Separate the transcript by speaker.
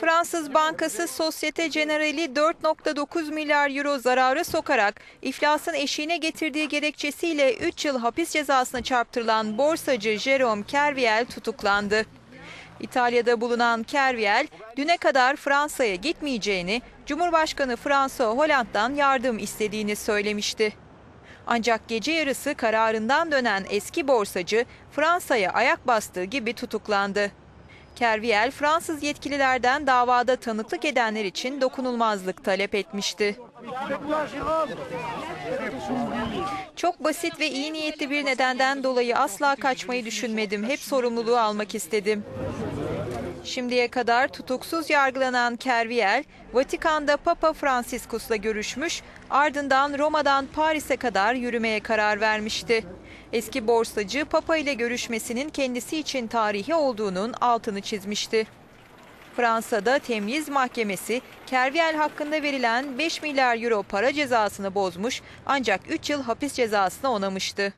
Speaker 1: Fransız Bankası Societe Generale'i 4.9 milyar euro zarara sokarak iflasın eşiğine getirdiği gerekçesiyle 3 yıl hapis cezasına çarptırılan borsacı Jérôme Kerviel tutuklandı. İtalya'da bulunan Kerviel, düne kadar Fransa'ya gitmeyeceğini, Cumhurbaşkanı François Hollande'dan yardım istediğini söylemişti. Ancak gece yarısı kararından dönen eski borsacı Fransa'ya ayak bastığı gibi tutuklandı. Kerviel, Fransız yetkililerden davada tanıklık edenler için dokunulmazlık talep etmişti. Çok basit ve iyi niyetli bir nedenden dolayı asla kaçmayı düşünmedim. Hep sorumluluğu almak istedim. Şimdiye kadar tutuksuz yargılanan Kerviel, Vatikan'da Papa Franciscus'la görüşmüş, ardından Roma'dan Paris'e kadar yürümeye karar vermişti. Eski borsacı Papa ile görüşmesinin kendisi için tarihi olduğunun altını çizmişti. Fransa'da temyiz mahkemesi Kerviel hakkında verilen 5 milyar euro para cezasını bozmuş ancak 3 yıl hapis cezasını onamıştı.